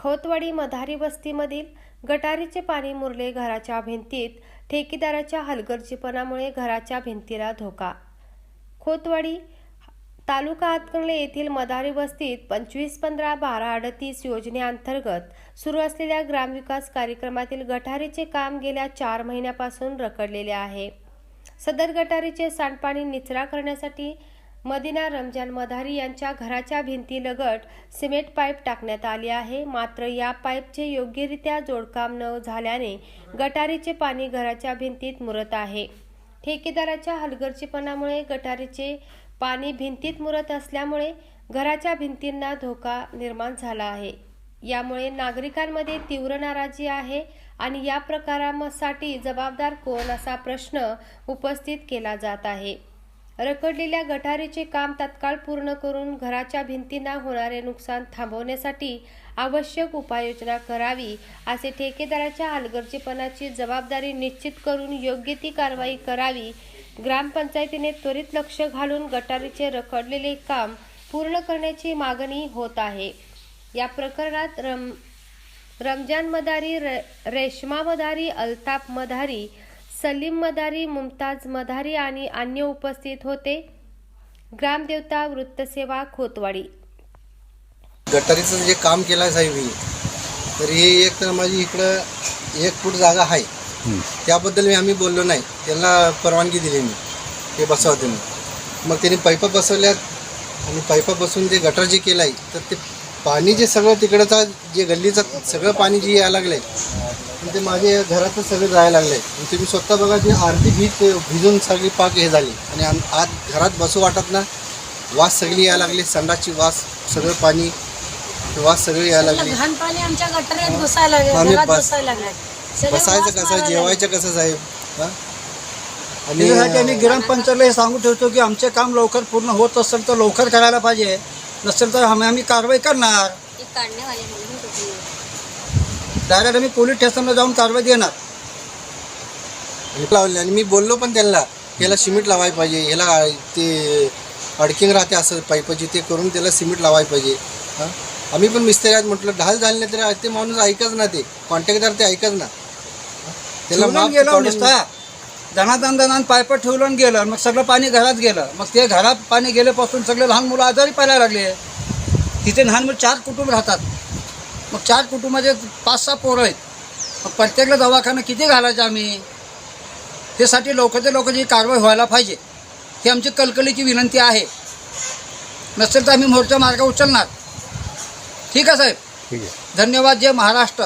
खोतवाडी मधारी वस्तीमधील गटारीचे पाणी मुरले घराच्या भिंतीत ठेकेदाराच्या हलगर्जीपणामुळे घराच्या भिंतीला धोका. खोतवाडी तालुका हातकंगले येथील मदारी वस्तीत पंचवीस पंधरा बारा अडतीस योजनेअंतर्गत सुरू असलेल्या ग्रामविकास कार्यक्रमातील गटारीचे काम गेल्या चार महिन्यापासून रखडलेले आहे. सदर गटारीचे सांडपाणी निचरा करण्यासाठी मदिना रमजान मधारी यांच्या घराच्या भिंतीलगत सिमेंट पाईप टाकण्यात आली आहे. मात्र या पाईपचे योग्यरित्या जोडकाम न झाल्याने गटारीचे पाणी घराच्या भिंतीत मुरत आहे. ठेकेदाराच्या हलगर्जीपणामुळे गटारीचे पाणी भिंतीत मुरत असल्यामुळे घराच्या भिंतींना धोका निर्माण झाला आहे. यामुळे नागरिकांमध्ये तीव्र नाराजी आहे आणि या प्रकारासाठी जबाबदार कोण असा प्रश्न उपस्थित केला जात आहे. रखडलेल्या गटारीचे काम तत्काळ पूर्ण करून घराच्या भिंतींना होणारे नुकसान थांबवण्यासाठी आवश्यक उपाययोजना करावी असे ठेकेदाराच्या हलगर्जीपणाची जबाबदारी निश्चित करून योग्य ती कारवाई करावी. ग्रामपंचायतीने त्वरित लक्ष घालून गटारीचे रखडलेले काम पूर्ण करण्याची मागणी होत आहे. या प्रकरणात रम रमजान मदारी रे- रेश्मा मदारी अल्ताफ मदारी सलीम मदारी मुमताज मदारी आणि अन्य उपस्थित होते. ग्रामदेवता वृत्तसेवा खोतवाडी. गटारीचं जे काम केलं आहे साहेब मी तर हे एक तर माझी इकडं एक फूट जागा आहे. त्याबद्दल मी आम्ही बोललो नाही. त्यांना परवानगी दिली मी ते बसवते मी मग त्यांनी पाईपा बसवल्यात आणि पाईपा बसून ते गटर जे केलं आहे तर ते पाणी जे सगळं तिकडचं जे गल्लीचं सगळं पाणी जे यायला लागलं आहे ते माझ्या घरातच सगळं जायला लागलं. आहे तुम्ही स्वतः बघा जी अर्धी भीत भिजून सगळी पाक हे झाली. आणि आम- आत घरात बसू वाटत ना वास सगळी यायला लागली संडासची वास सगळं पाणी वास सगळी यायला लागली. घाण पाणी आमच्या गटारात घुसायला लागले आम्ही घरात बस- घुसायला लागले. सगळे बसायचं वास कसं मारायला जेवायचं कसं साहेब? हा? आणि त्याच्यासाठी आम्ही ग्रामपंचायतला हे सांगू ठेवतो की आमचे काम लवकर पूर्ण होत असेल तर लवकर करायला पाहिजे. नसेल तर आम्ही आम्ही कारवाई करणार. डायरेक्ट आम्ही पोलीस स्टेशनला जाऊन कारवाई देणार. लावले आणि मी बोललो पण त्यांना याला सिमेंट लावायला पाहिजे याला ते अडकिंग राहते असं पाईपाची ते करून त्याला सिमेंट लावायला पाहिजे. हा? आम्ही पण मिस्त्री आहेत म्हटलं ढाल झाले नाही तर ते माणूस ऐकच ना ते कॉन्टॅक्टदार ते ऐकच ना. त्याला गेलो नुसता. दणादण दणान पायपं ठेवलं आणि गेलं. मग सगळं पाणी घरात गेलं. मग ते घरात पाणी गेल्यापासून सगळे लहान मुलं आजारी पडायला लागले. तिथे लहान मुलं चार कुटुंब राहतात. मग चार कुटुंबाचे पाच सहा पोरं आहेत. मग प्रत्येकला दवाखाना किती घालायचं आम्ही? त्यासाठी लवकरच्या लवकर ही कारवाई व्हायला पाहिजे. ही आमची कलकलीची विनंती आहे. नसेल तर आम्ही मोर्चा मार्ग उचलणार. ठीक आहे साहेब? धन्यवाद जय महाराष्ट्र.